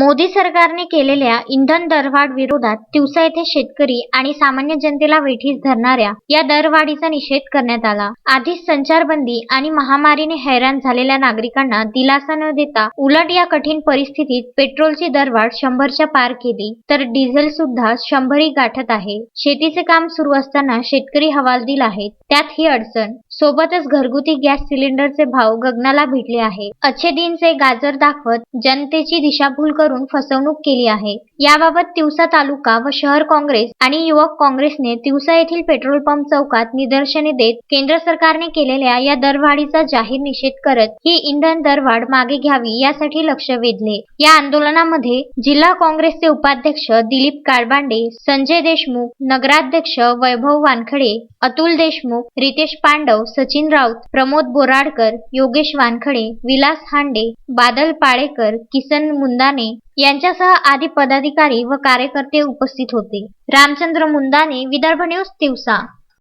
मोदी सरकारने केलेल्या इंधन दरवाढ विरोधात तिवसा येथे शेतकरी आणि सामान्य जनतेला वेठीस धरणाऱ्या या दरवाढीचा निषेध करण्यात आला. आधीच संचारबंदी आणि महामारीने हैराण झालेल्या नागरिकांना दिलासा न देता उलट या कठीण परिस्थितीत पेट्रोलची दरवाढ शंभरच्या पार केली तर डिझेल सुद्धा शंभरी गाठत आहे. शेतीचे काम सुरू असताना शेतकरी हवालदिल आहेत त्यात ही अडचण सोबतच घरगुती गॅस सिलेंडरचे भाव गगनाला भिडले आहे. अच्छे दिनचे गाजर दाखवत जनतेची दिशाभूल करून फसवणूक केली आहे. याबाबत तिवसा तालुका व शहर काँग्रेस आणि युवक काँग्रेसने तिवसा येथील पेट्रोल पंप चौकात निदर्शने देत केंद्र सरकारने केलेल्या या दरवाढीचा जाहीर निषेध करत ही इंधन दरवाढ मागे घ्यावी यासाठी लक्ष वेधले. या आंदोलनामध्ये जिल्हा काँग्रेसचे उपाध्यक्ष दिलीप काळबांडे संजय देशमुख नगराध्यक्ष वैभव वानखडे अतुल देशमुख रितेश पांडव सचिन राऊत प्रमोद बोराडकर योगेश वानखडे विलास हांडे बादल पाळेकर किसन मुंदाने यांच्यासह आदी पदाधिकारी व कार्यकर्ते उपस्थित होते. रामचंद्र मुंदाने विदर्भ न्यूज दिवसा